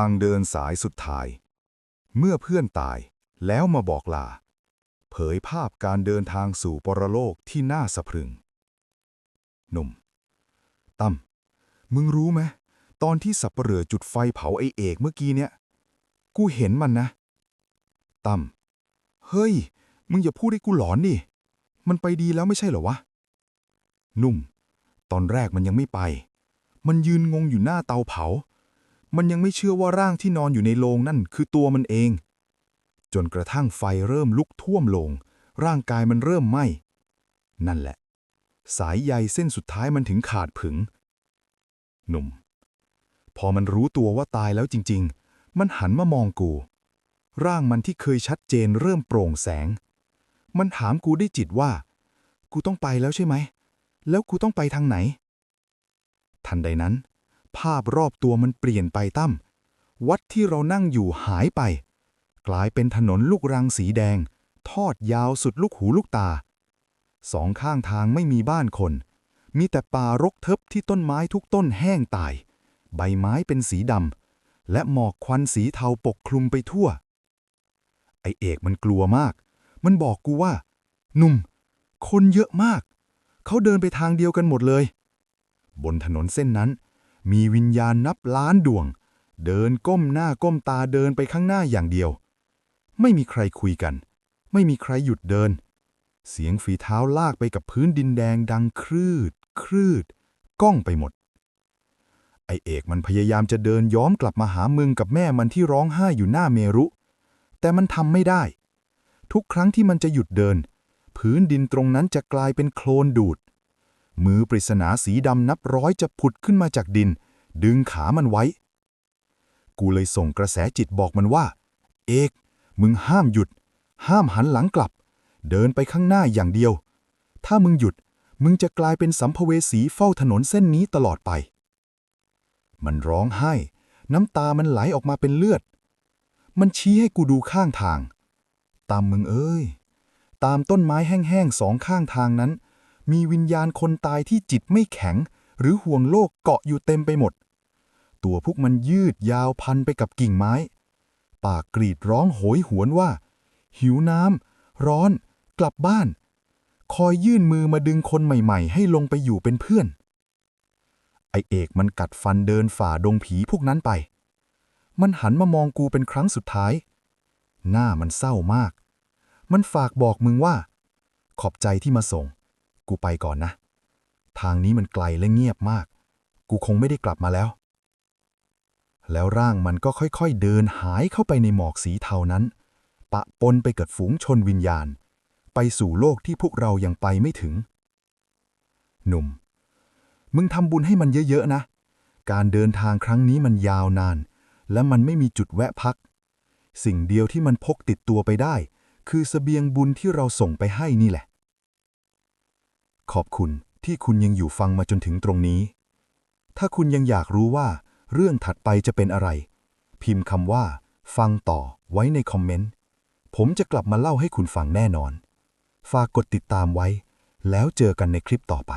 างเดินสายสุดท้าย เมื่อเพื่อนตายแล้วมาบอกลา เผยภาพการเดินทางสู่ปรโลกที่น่าสะพรึง หนุ่ม ตั้ม มึงรู้ไหม ตอนที่สับเปลือจุดไฟเผาไอเอกเมื่อกี้เนี่ย กูเห็นมันนะ ตั้ม เฮ้ย มึงอย่าพูดให้กูหลอนดิ มันไปดีแล้วไม่ใช่เหรอวะ นุ่ม ตอนแรกมันยังไม่ไป มันยืนงงอยู่หน้าเตาเผา มันยังไม่เชื่อว่าร่างที่นอนอยู่ในโลงนั่นคือตัวมันเอง จนกระทั่งไฟเริ่มลุกท่วมโลง ร่างกายมันเริ่มไหม้นั่นแหละ สายใยเส้นสุดท้ายมันถึงขาดผึง หนุ่ม พอมันรู้ตัวว่าตายแล้วจริง ๆ มันหันมามองกู ร่างมันที่เคยชัดเจนเริ่มโปร่งแสง มันถามกูได้วยจิตว่า กูต้องไปแล้วใช่ไหม แล้วกูต้องไปทางไหน ทันใดนั้น ภาพรอบตัวมันเปลี่ยนไปตั้ม วัดที่เรานั่งอยู่หายไป กลายเป็นถนนลูกรังสีแดง ทอดยาวสุดลูกหูลูกตา สองข้างทางไม่มีบ้านคน มีแต่ป่ารกเทิบที่ต้นไม้ทุกต้นแห้งตาย ใบไม้เป็นสีดำ และหมอกควันสีเทาปกคลุมไปทั่ว ไอเอกมันกลัวมาก มันบอกกูว่า หนุ่ม คนเยอะมาก เขาเดินไปทางเดียวกันหมดเลย บนถนนเส้นนั้น มีวิญญาณนับล้านดวง เดินก้มหน้าก้มตาเดินไปข้างหน้าอย่างเดียว ไม่มีใครคุยกัน ไม่มีใครหยุดเดิน เสียงฝีเท้าลากไปกับพื้นดินแดงดังครืด ครืด ก้องไปหมด ไอเอกมันพยายามจะเดินย้อมกลับมาหามึงกับแม่มันที่ร้องไห้อยู่หน้าเมรุ แต่มันทำไม่ได้ ทุกครั้งที่มันจะหยุดเดิน พื้นดินตรงนั้นจะกลายเป็นโคลนดูด มือปริศนาสีดำนับร้อยจะผุดขึ้นมาจากดิน ดึงขามันไว้ กูเลยส่งกระแสจิตบอกมันว่า เอก มึงห้ามหยุด ห้ามหันหลังกลับ เดินไปข้างหน้าอย่างเดียว ถ้ามึงหยุด มึงจะกลายเป็นสัมภเวสีเฝ้าถนนเส้นนี้ตลอดไป มันร้องไห้ น้ำตามันไหลออกมาเป็นเลือด มันชี้ให้กูดูข้างทาง ตามมึงเอ้ย ตามต้นไม้แห้งๆสองข้างทางนั้น มีวิญญาณคนตายที่จิตไม่แข็ง หรือห่วงโลกเกาะอยู่เต็มไปหมด ตัวพวกมันยืดยาวพันไปกับกิ่งไม้ ปากกรีดร้องโหยหวนว่า หิวน้ำร้อน กลับบ้าน คอยยื่นมือมาดึงคนใหม่ๆ ให้ลงไปอยู่เป็นเพื่อน ไอเอกมันกัดฟันเดินฝ่าดงผีพวกนั้นไป มันหันมามองกูเป็นครั้งสุดท้าย หน้ามันเศร้ามาก มันฝากบอกมึงว่า ขอบใจที่มาส่ง กูไปก่อนนะ ทางนี้มันไกลและเงียบมาก กูคงไม่ได้กลับมาแล้ว แล้วร่างมันก็ค่อยๆเดินหายเข้าไปในหมอกสีเทานั้น ปะปนไปกับฝูงชนวิญญาณ ไปสู่โลกที่พวกเรายังไปไม่ถึง หนุ่ม มึงทำบุญให้มันเยอะๆนะ การเดินทางครั้งนี้มันยาวนาน และมันไม่มีจุดแวะพัก สิ่งเดียวที่มันพกติดตัวไปได้ คือเสบียงบุญที่เราส่งไปให้นี่แหละ ขอบคุณที่คุณยังอยู่ฟังมาจนถึงตรงนี้ ถ้าคุณยังอยากรู้ว่าเรื่องถัดไปจะเป็นอะไร พิมพ์คำว่า ฟังต่อไว้ในคอมเมนต์ ผมจะกลับมาเล่าให้คุณฟังแน่นอน ฝากกดติดตามไว้ แล้วเจอกันในคลิปต่อไป